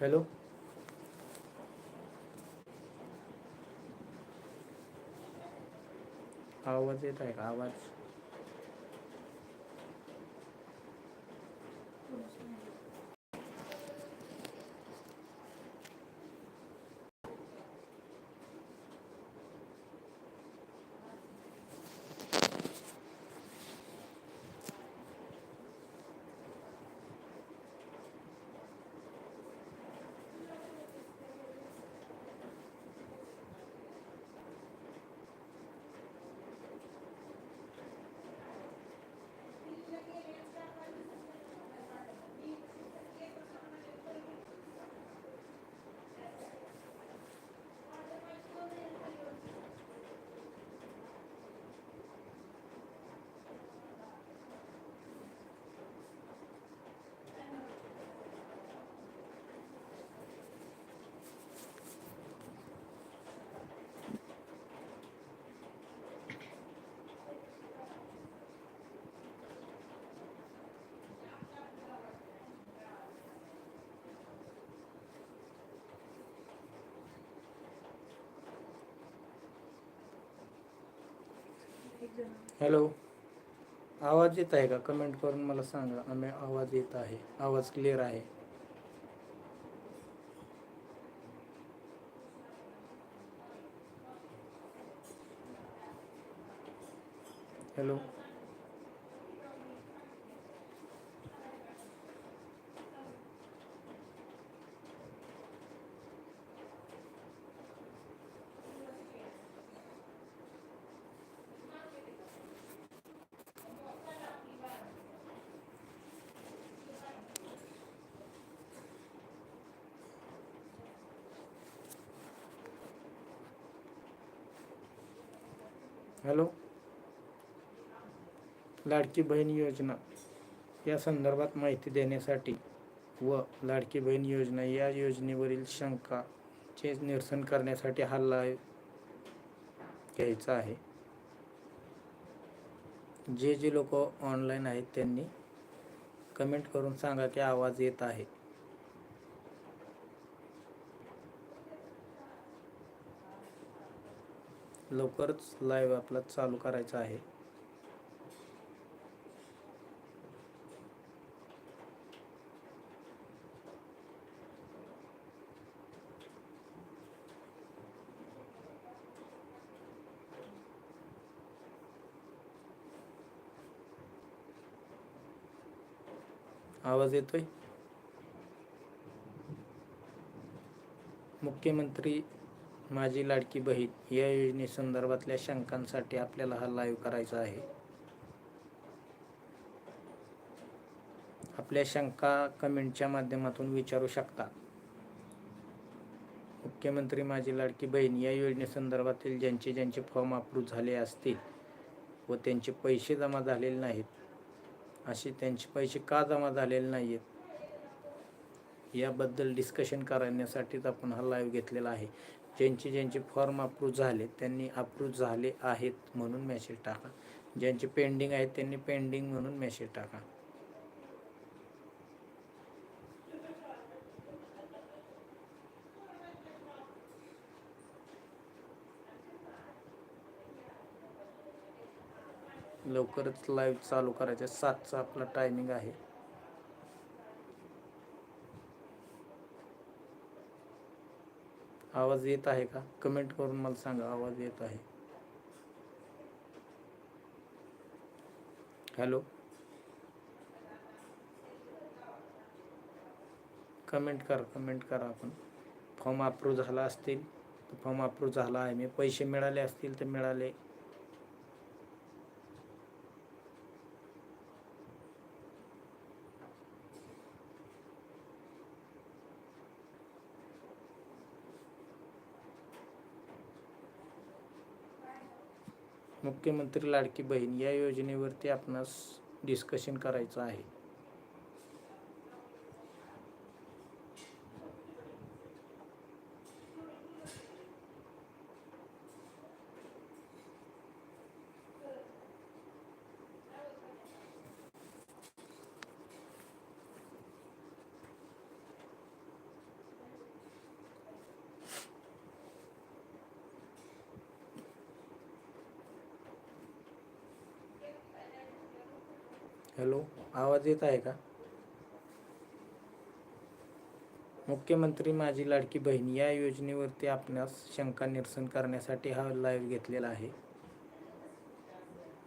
Hello. आवाज येत आहे का? आवाज. हॅलो. आवाज येत आहे का? कमेंट करून मला सांगा. आम्ही आवाज येत आहे. आवाज क्लिअर आहे. हॅलो. हॅलो. लाडकी बहीण योजना. या संदर्भात माहिती देण्यासाठी व लाडकी बहीण योजना या योजनेवरील शंकाचे निरसन करण्यासाठी हा लाईव्ह घ्यायचा आहे. जे जे लोक ऑनलाईन आहेत त्यांनी कमेंट करून सांगा की आवाज येत आहे. लवकरच लाईव्ह आपला चालू करायचा आहे. आवाज येतोय? मुख्यमंत्री माझी लाडकी बहीण या योजनेसंदर्भातल्या शंकांसाठी आपल्याला हा लाईव्ह करायचा आहे. आपल्या शंका कमेंटच्या माध्यमातून विचारू शकता. मुख्यमंत्री माझी लाडकी बहीण या योजनेसंदर्भातील ज्यांचे ज्यांचे फॉर्म अप्रूव्ह झाले असतील व त्यांचे पैसे जमा झालेले नाहीत असे त्यांचे पैसे का जमा झालेले नाहीत याबद्दल डिस्कशन करण्यासाठीच आपण हा लाईव्ह घेतलेला आहे. ज्यांचे ज्यांचे फॉर्म अप्रूव्ह झाले त्यांनी अप्रूव्ह झाले आहेत म्हणून मेसेज टाका. ज्यांचे पेंडिंग आहेत त्यांनी पेंडिंग म्हणून मेसेज टाका. लवकरच लाईव्ह चालू करायचं. सातचा आपला टायमिंग आहे. आवाज येत आहे का? कमेंट करून मला सांगा आवाज येत आहे. हॅलो कमेंट करा कमेंट करा आपण. फॉर्म अप्रूव्ह झाला असतील तर फॉर्म अप्रूव्ह झाला आहे. मी पैसे मिळाले असतील तर मिळाले. मुख्यमंत्री लाडकी बहीण या योजनेवरती आपणास डिस्कशन करायचं आहे. हॅलो आवाज येत आहे का? मुख्यमंत्री माझी लाडकी बहीण या योजनेवरती आपणास शंका निरसन करण्यासाठी हा लाईव्ह घेतलेला आहे.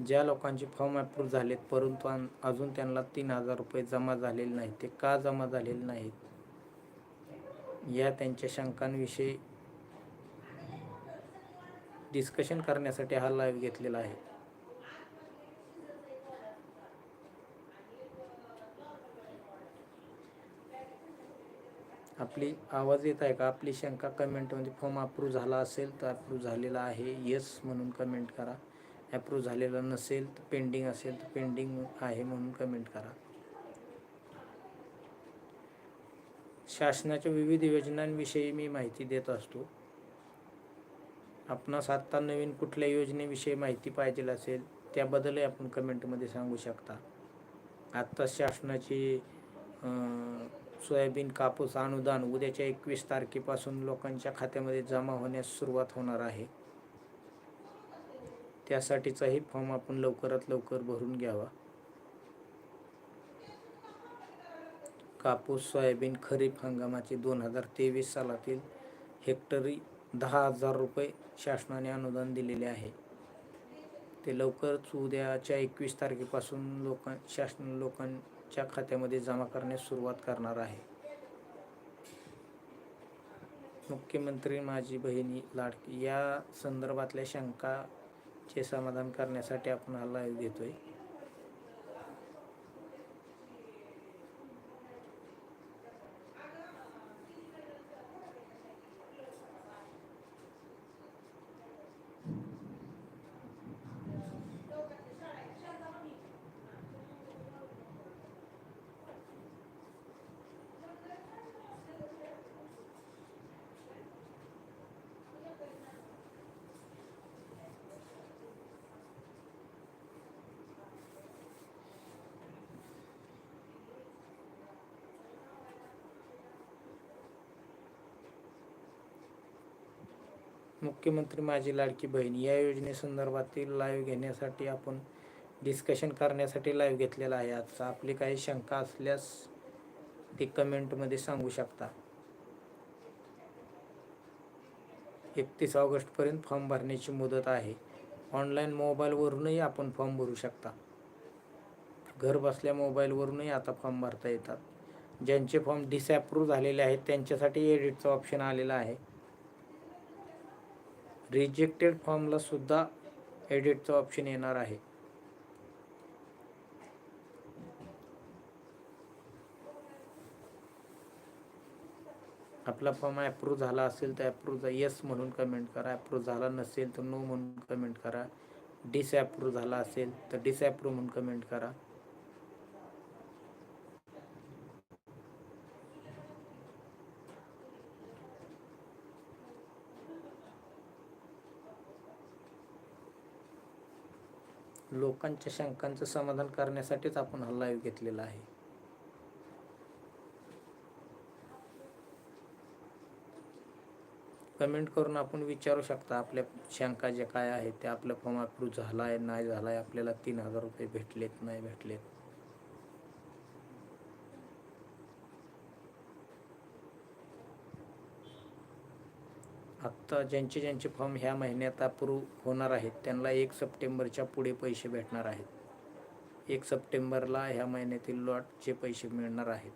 ज्या लोकांचे फॉर्म अप्रूव्ह झालेत परंतु अजून त्यांना तीन हजार रुपये जमा झालेले नाहीत. ते का जमा झालेले नाहीत? या त्यांच्या शंकांविषयी डिस्कशन करण्यासाठी हा लाईव्ह घेतलेला आहे. आपली आवाज येत आहे का? आपली शंका कमेंटमध्ये फॉर्म अप्रूव्ह झाला असेल तर अप्रूव्ह झालेला आहे. येस म्हणून कमेंट करा. अप्रूव्ह झालेला नसेल तर पेंडिंग असेल तर पेंडिंग आहे म्हणून कमेंट करा. शासनाच्या विविध योजनांविषयी मी माहिती देत असतो. आपणास आत्ता नवीन कुठल्या योजनेविषयी माहिती पाहिजे असेल त्याबद्दलही आपण कमेंटमध्ये सांगू शकता. आत्ता शासनाची सोयाबीन कापूस अनुदान उद्याच्या एकवीस तारखेपासून लोकांच्या खात्यामध्ये जमा होण्यास सुरुवात होणार आहे. त्यासाठीचाही फॉर्म आपण लवकरात लवकर भरून घ्यावा. कापूस सोयाबीन खरीप हंगामाचे दोन हजार तेवीस सालातील हेक्टरी दहा हजार रुपये शासनाने अनुदान दिलेले आहे. ते लवकरच उद्याच्या एकवीस तारखेपासून लोकां शासन लोकां च्या खात्यामध्ये जमा करण्यास सुरुवात करणार आहे. मुख्यमंत्री माझी बहिणी लाडकी या संदर्भातल्या शंकाचे समाधान करण्यासाठी आपण हा लाईव्ह मुख्यमंत्री माझी लाडकी बहीण. या योजनेसंदर्भातील लाईव्ह घेण्यासाठी आपण डिस्कशन करण्यासाठी लाईव्ह घेतलेला आहे. आजचा आपली काही शंका असल्यास ते कमेंटमध्ये सांगू शकता. एकतीस ऑगस्टपर्यंत फॉर्म भरण्याची मुदत आहे. ऑनलाईन मोबाईलवरूनही आपण फॉर्म भरू शकता. घर बसल्या मोबाईलवरूनही आता फॉर्म भरता येतात. ज्यांचे फॉर्म डिसॲप्रूव्ह झालेले आहेत त्यांच्यासाठी एडिटचा ऑप्शन आलेला आहे. रिजेक्टेड फॉर्मला सुद्धा एडिटचं ऑप्शन येणार आहे. आपला फॉर्म अप्रूव्ह झाला असेल तर अप्रूव्ह येस म्हणून कमेंट करा. अप्रूव्ह झाला नसेल तर नो म्हणून कमेंट करा. डिसअप्रूव्ह झाला असेल तर डिसअप्रूव्ह म्हणून कमेंट करा. लोकांच्या शंकांचं समाधान करण्यासाठीच आपण हा लाईव्ह घेतलेला आहे. कमेंट करून आपण विचारू शकता आपल्या शंका जे काय आहेत ते आपलं फॉर्म अप्रूव्ह झाला आहे नाही झाला आहे आपल्याला तीन हजार रुपये भेटलेत नाही भेटलेत. आत्ता ज्यांचे ज्यांचे फॉर्म ह्या महिन्यात अप्रूव्ह होणार आहेत त्यांना एक सप्टेंबरच्या पुढे पैसे भेटणार आहेत. एक सप्टेंबरला ह्या महिन्यातील लॉटचे पैसे मिळणार आहेत.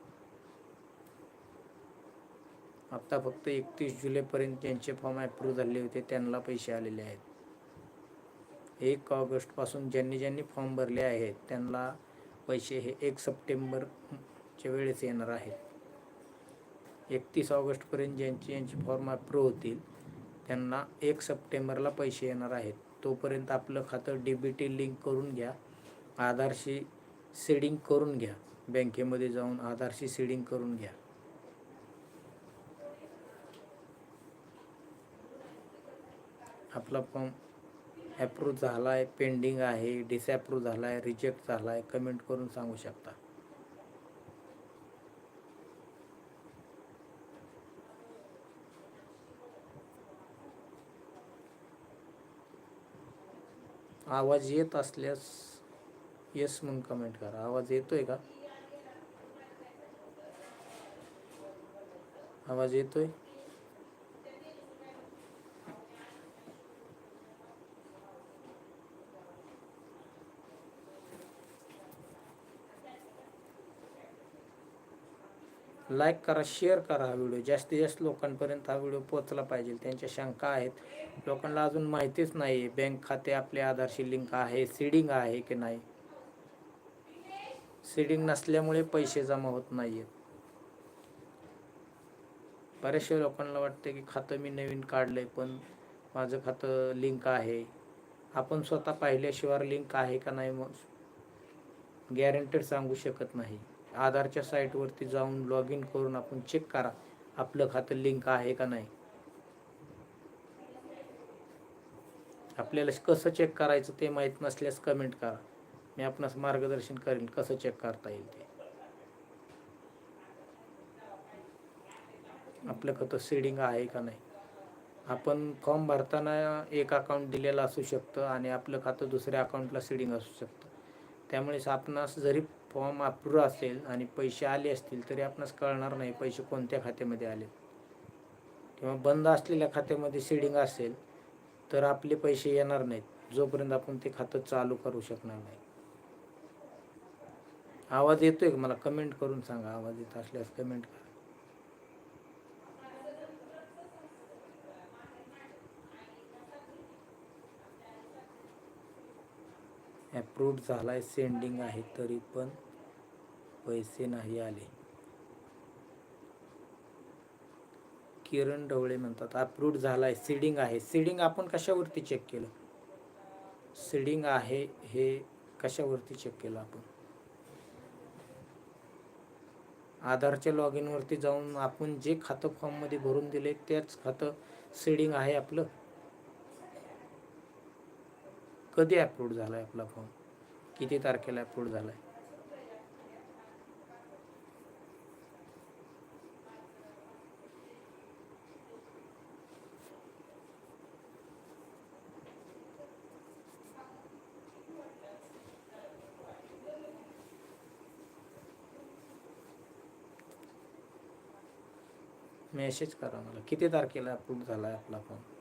आत्ता फक्त एकतीस जुलैपर्यंत ज्यांचे फॉर्म अप्रूव्ह झाले होते त्यांना पैसे आलेले आहेत. एक ऑगस्टपासून ज्यांनी ज्यांनी फॉर्म भरले आहेत त्यांना पैसे हे एक सप्टेंबरच्या वेळेस येणार आहेत. एकतीस ऑगस्टपर्यंत ज्यांची ज्यांचे फॉर्म अप्रूव्ह होतील त्यांना एक सप्टेंबरला पैसे येणार आहेत. तोपर्यंत आपलं खातं डी बी टी लिंक करून घ्या. आधारशी सीडिंग करून घ्या. बँकेमध्ये जाऊन आधारशी सीडिंग करून घ्या. आपला फॉर्म ॲप्रूव्ह झाला आहे पेंडिंग आहे डिसॲप्रूव्ह झाला आहे रिजेक्ट झाला आहे कमेंट करून सांगू शकता. आवाज येत असल्यास येस म्हणून कमेंट करा. आवाज येतोय का? आवाज येतोय? लाईक करा शेअर करा हा व्हिडिओ. जास्तीत जास्त लोकांपर्यंत हा व्हिडिओ पोचला पाहिजे. त्यांच्या शंका आहेत. लोकांना अजून माहितीच नाही बँक खाते आपल्या आधारशी लिंक आहे सीडिंग आहे की नाही? सीडिंग नसल्यामुळे पैसे जमा होत नाही आहेत बऱ्याचशा लोकांना वाटतं की खातं मी नवीन काढलंय पण माझं खातं लिंक आहे. आपण स्वतः पाहिल्याशिवाय लिंक आहे का नाही मग गॅरंटेड सांगू शकत नाही. आधारच्या साईटवरती जाऊन लॉग इन करून आपण चेक करा आपलं खातं लिंक आहे का नाही. आपल्याला कसं चेक करायचं ते माहीत नसल्यास कमेंट करा. मी आपणास मार्गदर्शन करेन कसं चेक करता येईल ते. आपलं खातं सीडिंग आहे का नाही. आपण फॉर्म भरताना एक अकाउंट दिलेलं असू शकतं आणि आपलं खातं दुसऱ्या अकाउंटला सीडिंग असू शकतं. त्यामुळेच आपणास जरी फॉर्म अप्रूव असेल आणि पैसे आले असतील तरी आपणास कळणार नाही पैसे कोणत्या खात्यामध्ये आले किंवा बंद असलेल्या खात्यामध्ये सेडिंग असेल तर आपले पैसे येणार नाहीत. जोपर्यंत आपण ते खातं चालू करू शकणार नाही. आवाज येतोय का? मला कमेंट करून सांगा. आवाज येत असल्यास कमेंट करा. ॲप्रूवड झाला आहे सेंडिंग आहे तरी पण पैसे नाही आले. किरण ढवळे म्हणतात अप्रूव्ड आहे सीडिंग आहे. सीडिंग आपण कशावरती चेक केलं? सीडिंग आहे हे कशावरती चेक केलं आपण? आधारच्या लॉग इनवरती जाऊन आपण जे खातं फॉर्ममध्ये भरून दिले त्याच खातं सीडिंग आहे आपलं? कधी अपलोड झाला आहे आपला फॉर्म किती तारखेला अप्रूव्ड झालाय? मेसेज करा मला. किती तारखेला अप्रूव्ड झालाय आपला फॉर्म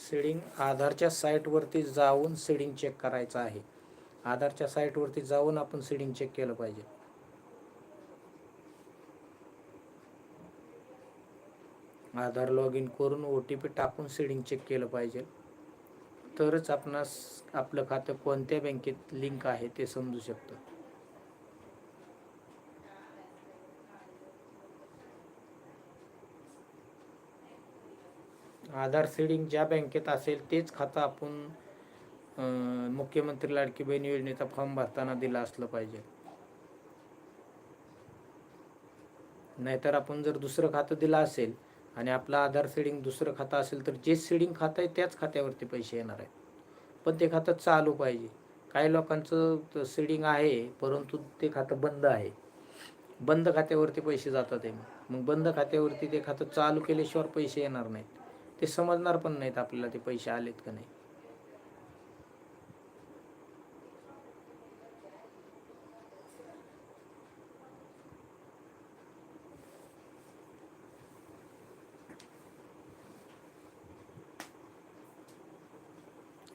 सीडिंग आधारच्या साईटवरती जाऊन सीडिंग चेक करायचं आहे. आधारच्या साईटवरती जाऊन आपण सीडिंग चेक केलं पाहिजे. आधार लॉग इन करून ओ टी पी टाकून सीडिंग चेक केलं पाहिजे. तरच आपणास आपलं खातं कोणत्या बँकेत लिंक आहे ते समजू शकतं. आधार सीडिंग ज्या बँकेत असेल तेच खातं आपण मुख्यमंत्री लाडकी बहीण योजनेचा फॉर्म भरताना दिला असलं पाहिजे. नाहीतर आपण जर दुसरं खातं दिलं असेल आणि आपलं आधार सीडिंग दुसरं खातं असेल तर जे सीडिंग खातं आहे त्याच खात्यावरती पैसे येणार आहेत. पण ते खातं चालू पाहिजे. काही लोकांचं सीडिंग आहे परंतु ते खातं बंद आहे. बंद खात्यावरती पैसे जातात आहे. मग बंद खात्यावरती ते खातं चालू केल्याशिवाय पैसे येणार नाहीत. ते समजणार पण नाहीत आपल्याला ते पैसे आलेत का नाही.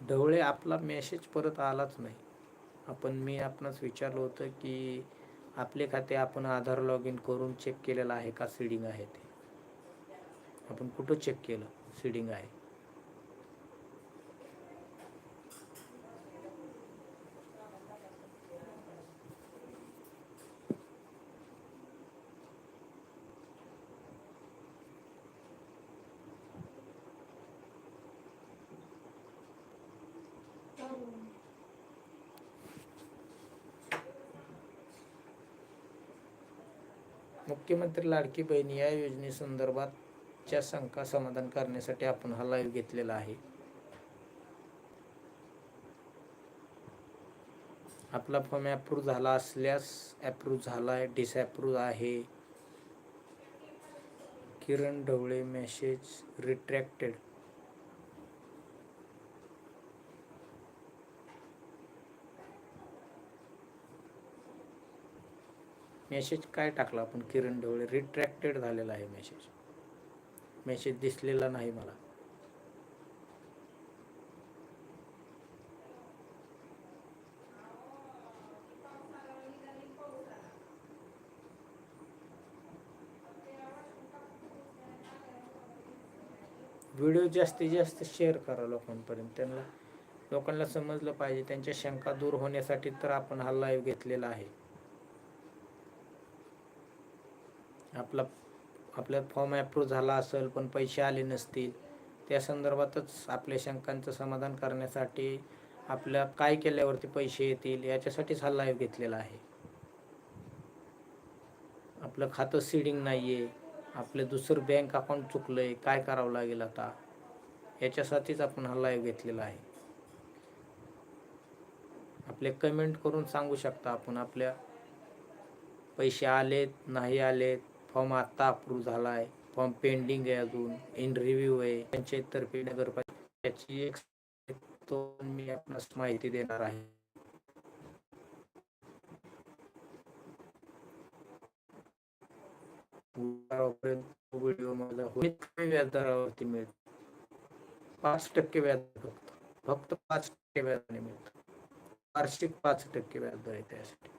ढवळे आपला मेसेज परत आलाच नाही. आपण मी आपणास विचारलं होतं की आपले खाते आपण आधार लॉग इन करून चेक केलेलं आहे का? सीडिंग आहे ते. आपण कुठं चेक केलं? सीडिंग आहे. मुख्यमंत्री लाडकी बहिणी या योजनेसंदर्भात च्या शंका समाधान करण्यासाठी आपण हा लाईव्ह घेतलेला आहे. आपला फॉर्म अप्रूव्ह झाला असल्यास अप्रूव्ह झाला आहे डिसअप्रूव्ह आहे. Kiran Dhawale message retracted message काय टाकला आपण? किरण ढवळे रिट्रॅक्टेड झालेला आहे मेसेज मेसेज दिसलेला नाही मला. व्हिडिओ जास्तीत जास्त शेअर करा लोकांपर्यंत. त्यांना लोकांना समजलं पाहिजे. त्यांच्या शंका दूर होण्यासाठी तर आपण हा लाईव्ह घेतलेला आहे. आपला आपला फॉर्म ॲप्रूव्ह झाला असेल पण पैसे आले नसतील त्या संदर्भातच आपल्या शंकांचं समाधान करण्यासाठी आपल्या काय केल्यावरती पैसे येतील याच्यासाठीच हा लाईव्ह घेतलेला आहे. आपलं खातं सीडिंग नाही आहे आपलं दुसरं बँक अकाउंट चुकलं आहे काय करावं लागेल आता? याच्यासाठीच आपण हा लाईव्ह घेतलेला आहे. आपले कमेंट करून सांगू शकता आपण आपल्या पैसे आलेत नाही आलेत फॉर्म आत्ता अप्रूव्ह झाला आहे फॉर्म पेंडिंग आहे अजून. इन रिव्ह्यू आहे. पंचायततर्फे नगरपालिका याची एक तो मी आपणास माहिती देणार आहे. व्हिडिओ मला व्याजदरावरती मिळतो पाच टक्के व्याज फक्त. फक्त पाच टक्के व्याजाने मिळतं वार्षिक पाच टक्के व्याजदर आहे त्यासाठी.